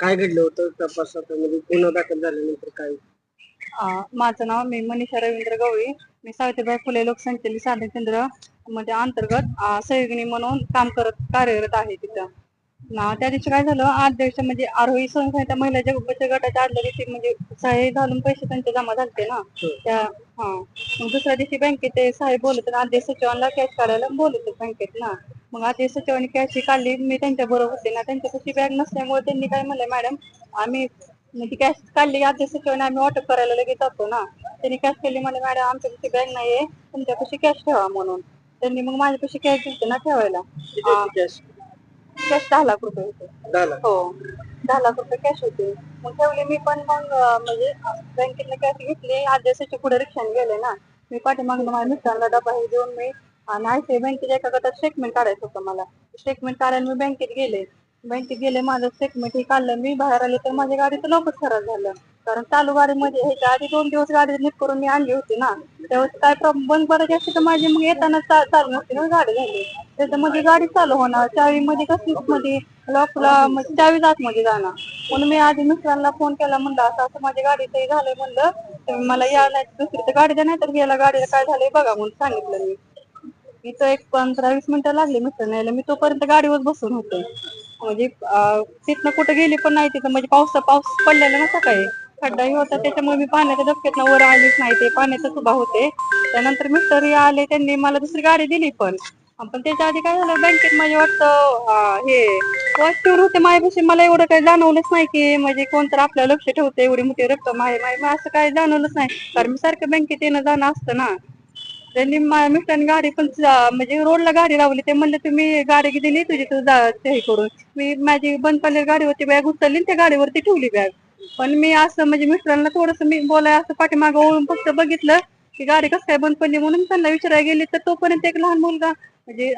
काय घडलं होतं तपासात? म्हणजे गुन्हा दाखल झाल्यानंतर काय? अं, माझं नाव मी मनीषा रवींद्र गवळी. मी सावित्रीबाई फुले लोकसंख्येली साधन केंद्रमध्ये अंतर्गत अं, सहयोगिनी म्हणून काम करत कार्यरत आहे तिथं. ना त्या दिवशी काय झालं अध्यक्ष म्हणजे आरोही संस्था महिला बचत गटाच्या आदल्या दिवशी म्हणजे सहाय्य घालून पैसे त्यांचे जमा झालते ना. त्या हा. मग दुसऱ्या दिवशी बँकेत साहेब बोलत आणि अध्यक्ष सचिवांना कॅश काढायला बोलत बँकेत ना. मग अध्यक्ष सचिवांनी कॅश काढली मी त्यांच्या बरोबर होते ना. त्यांच्यापाशी बॅग नसल्यामुळे त्यांनी काय म्हणलं मॅडम आम्ही म्हणजे कॅश काढली अध्यक्ष सचिवांनी आम्ही वाटप करायला लगेच जातो ना. त्यांनी कॅश केली मला मॅडम आमच्यापाशी बॅग नाहीये तुमच्यापाशी कॅश ठेवा म्हणून. त्यांनी मग माझ्यापाशी कॅश दिलते ना ठेवायला? कॅश दहा लाख रुपये होते. हो. दहा लाख रुपये कॅश होते. मग ठेवले मी पण मग अं, म्हणजे बँकेतनं कॅश घेतली. आदेशाच्या पुढे रिक्षाने गेले ना. मी पाठीमागनं माझ्या मिस्टरांना डबा हे देऊन मी आणि आयसीआय बँकेच्या एका गटात स्टेटमेंट काढायचं होतं मला. स्टेटमेंट काढायला मी बँकेत गेले. बँकेत गेले माझं स्टेटमेंट हे काढलं. मी बाहेर आले तर माझ्या गाडीचं लवकर खराब झालं. कारण चालू गाडीमध्ये ह्याच्या आधी दोन दिवस गाडी नीट करून मी आणली होती ना. त्यावेळेस काय प्रॉब्लेम बंद पडायची असते तर माझी मग येताना चा- चालू नसते ना गाडी झाली. त्याच्यामध्ये गाडी चालू होणार. चावी मध्ये कसलीच मध्ये लॉकला म्हणजे चावी आतमध्ये जाणार. म्हणून मी आधी मिस्टरांना फोन केला म्हणलं असं असं माझ्या गाडीचं हे झालंय म्हणलं तुम्ही मला या नाही दुसरी तर गाडी द्या नाही तर गेला गाडीला काय झालंय बघा म्हणून सांगितलं मी. इथं एक पंधरा वीस मिनिटं लागली मिस्टर न्यायला मी तोपर्यंत गाडीवर बसून होते. म्हणजे तिथनं कुठं गेली पण नाही तिथं. म्हणजे पाऊस पाऊस पडलेला ना सकाळी खड्डाही होता. त्याच्यामुळे मी पाण्याच्या धक्क्यातनं वर आलीच नाही. ते पाण्याचा सुभा होते. त्यानंतर मिस्टर आले त्यांनी मला दुसरी गाडी दिली पण. पण त्याच्या आधी काय झालं बँकेत म्हणजे वाटतं हे वॉच ठेवून होते माझ्यापाशी. मला एवढं काही जाणवलंच नाही की म्हणजे कोणतर आपलं लक्ष ठेवतं एवढी मोठी रक्कम आहे माय- असं काही जाणवलंच नाही. कारण मी सारखं बँकेत येणं जाणं असतं ना. त्यांनी माझ्या मिस्टरांनी गाडी पण म्हणजे रोडला गाडी लावली. ते म्हणले तुम्ही गाडी दिली तुझी तू हे करून. मी माझी बंद पडलेली गाडी होती बॅग उचलली त्या गाडीवरती ठेवली बॅग. पण मी असं म्हणजे मिस्टरांना थोडस मी बोलाय असं पाठीमागं फक्त बघितलं की गाडी कसं काय बंद पडली म्हणून त्यांना विचारायला गेली. तर तोपर्यंत एक लहान मुलगा म्हणजे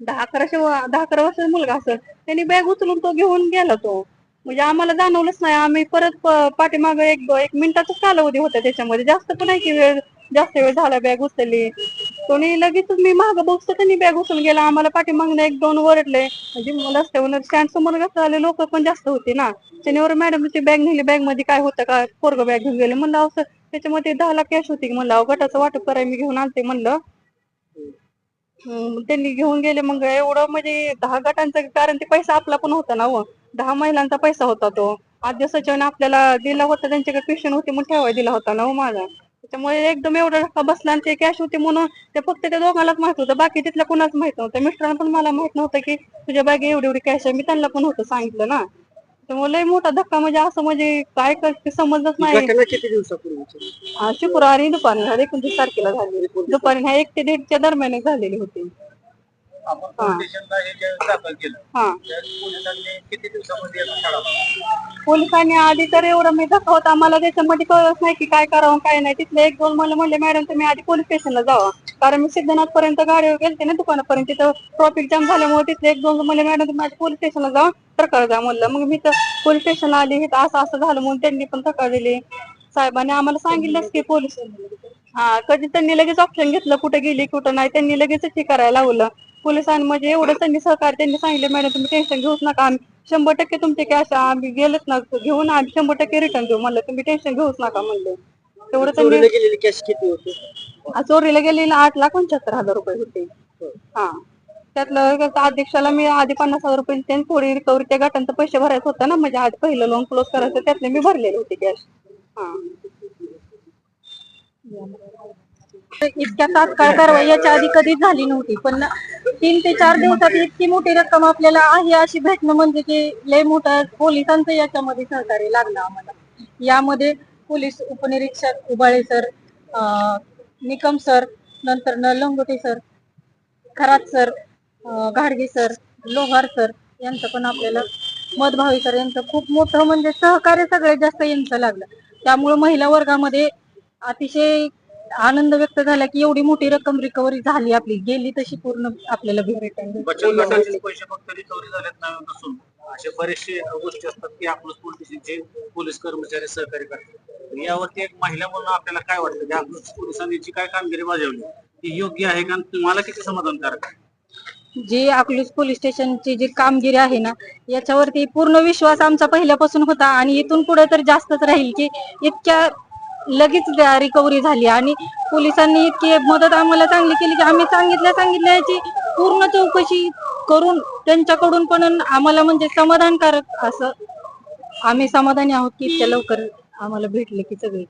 दहा अकराशे दहा अकरा वर्षाचा मुलगा असं त्यांनी बॅग उचलून तो घेऊन गेला तो. म्हणजे आम्हाला जाणवलंच नाही. आम्ही परत पाठीमाग एक एक मिनिटाचाच कालावधी होता त्याच्यामध्ये. जास्त पण आहे की वेळ जास्त वेळ झाला बॅग उचलली. कोणी लगेच मी माग बघतो त्यांनी बॅग उचलून गेला. आम्हाला पाठीमागनं एक दोन वरडले म्हणजे मला रस्त्यावर स्टँड समोर कसं आले? लोक पण जास्त होते ना. शनिवार मॅडमची बॅग नेली. बॅगमध्ये काय होतं का? पोरग बॅग घेऊन गेले. म्हणलं असं सर त्याच्यामध्ये दहा लाख कॅश होती. म्हणलं गटाचं वाटप करायला मी घेऊन आणते म्हणलं त्यांनी घेऊन गेले. मग एवढं म्हणजे दहा गटांचं कारण ते पैसा आपला पण होता ना व दहा महिलांचा पैसा होता तो. आद्य सचिवाने आपल्याला दिला होता त्यांच्याकडे पेशन होते म्हणून ठेवाय दिला होता ना हो माझा. त्याच्यामुळे एकदम एवढा धक्का बसला आणि ते कॅश होते म्हणून ते फक्त त्या दोघांनाच माहीत होतं. बाकी तिथल्या कुणाच माहीत नव्हतं. मिस्टरांना पण मला माहीत नव्हतं की तुझ्या बॅगे एवढी एवढी कॅश आहे. मी त्यांना पण होतं सांगितलं ना. त्यामुळे लय मोठा धक्का म्हणजे असं म्हणजे काय करते समजलंच ही नाही. घटना किती दिवसापूर्वीची हा, शुक्रवारी दुपारी. झाली एकोणतीस तारखेला झाली. दुपारी ह्या एक ते दीडच्या दरम्यान झालेली होती. आपण हा. पोलीस स्टेशनला हे जे दाखल केलं हा. त्यावेळी पोलिसांनी किती दिवसामध्ये याचा छाडा पोलिसांनी आधी तर एवढं मी धक्का होता. मला त्याच्यामध्ये कळत नाही की काय करावं काय नाही. तिथले एक दोन मला म्हणले मॅडम तुम्ही आधी पोलीस स्टेशनला जावा. कारण मी सिद्धनाथ पर्यंत गाडीवर गेलते ना दुकानापर्यंत तिथं ट्रॉफिक जाम झाल्यामुळे तिथले एक दोन म्हणले मॅडम तुम्ही पोलीस स्टेशनला जाऊन तक्रार द्या म्हणलं. मग मी तर पोलीस स्टेशनला आली हे असं असं झालं म्हणून त्यांनी पण तक्रार दिली. साहेबांनी आम्हाला सांगितलंच की पोलीस हा कधी त्यांनी लगेच ऑप्शन घेतलं कुठं गेली कुठं नाही त्यांनी लगेच हे करायला लावलं. पोलिसांनी म्हणजे एवढं त्यांनी सहकार्य त्यांनी सांगितलं मॅडम तुम्ही टेन्शन घेऊच नका आम्ही शंभर टक्के तुमचे कॅश आम्ही गेलेच ना घेऊन आम्ही शंभर टक्के रिटर्न देऊ म्हणलं. तुम्ही टेन्शन घेऊच नका म्हणलं. तेवढं त्यांनी कॅश किती होती? चोरीला गेलेलं आठ लाख पंच्याहत्तर हजार रुपये होते. हा. त्यातलं कसं अध्यक्षाला मी आधी पन्नास हजार रुपये त्यांनी थोडी रिकव्हरी त्या गटांचं पैसे भरायचं होतं ना म्हणजे आधी पहिलं लोन क्लोज करायचं त्यातले मी भरलेले होते कॅश हा. इतक्या तात्काळ कारवाई याच्या आधी कधीच झाली नव्हती पण तीन ते चार दिवसात इतकी मोठी रक्कम आपल्याला आहे अशी भेटणं म्हणजे की लय मोठं पोलिसांचं याच्यामध्ये सहकार्य लागलं आम्हाला. यामध्ये पोलीस उपनिरीक्षक उबाळे सर निकम सर नंतर न लंगोटे सर खरात सर अं, घाडगे सर लोहार सर यांचं पण आपल्याला मधभावी सर यांचं खूप मोठं म्हणजे सहकार्य सगळ्यात जास्त यांचं लागलं. त्यामुळे महिला वर्गामध्ये अतिशय आनंद व्यक्त झाला की एवढी मोठी रक्कम रिकव्हरी झाली आपली. गेली तशी पूर्ण आपल्याला भेटेल असे बरेचसे गोष्टी असतात की आपलं पोलीस स्टेशनचे पोलीस कर्मचारी सहकार्य करतात. यावरती एक महिला म्हणून आपल्याला काय वाटतं? की आपलं पोलिसांनी जी काय कामगिरी बजावली? ती योग्य आहे का? तुम्हाला किती समाधानकारक आहे? जी अकलूज पोलीस स्टेशनची जी कामगिरी आहे ना याच्यावरती पूर्ण विश्वास आमचा पहिल्यापासून होता आणि इथून पुढे तर जास्तच राहील की इतक्या लगेच रिकव्हरी झाली आणि पोलिसांनी इतकी मदत आम्हाला चांगली केली की आम्ही सांगितल्या सांगितल्या याची पूर्ण चौकशी करून त्यांच्याकडून पण आम्हाला म्हणजे समाधानकारक असं आम्ही समाधानी आहोत की इतक्या लवकर आम्हाला भेटले की सगळी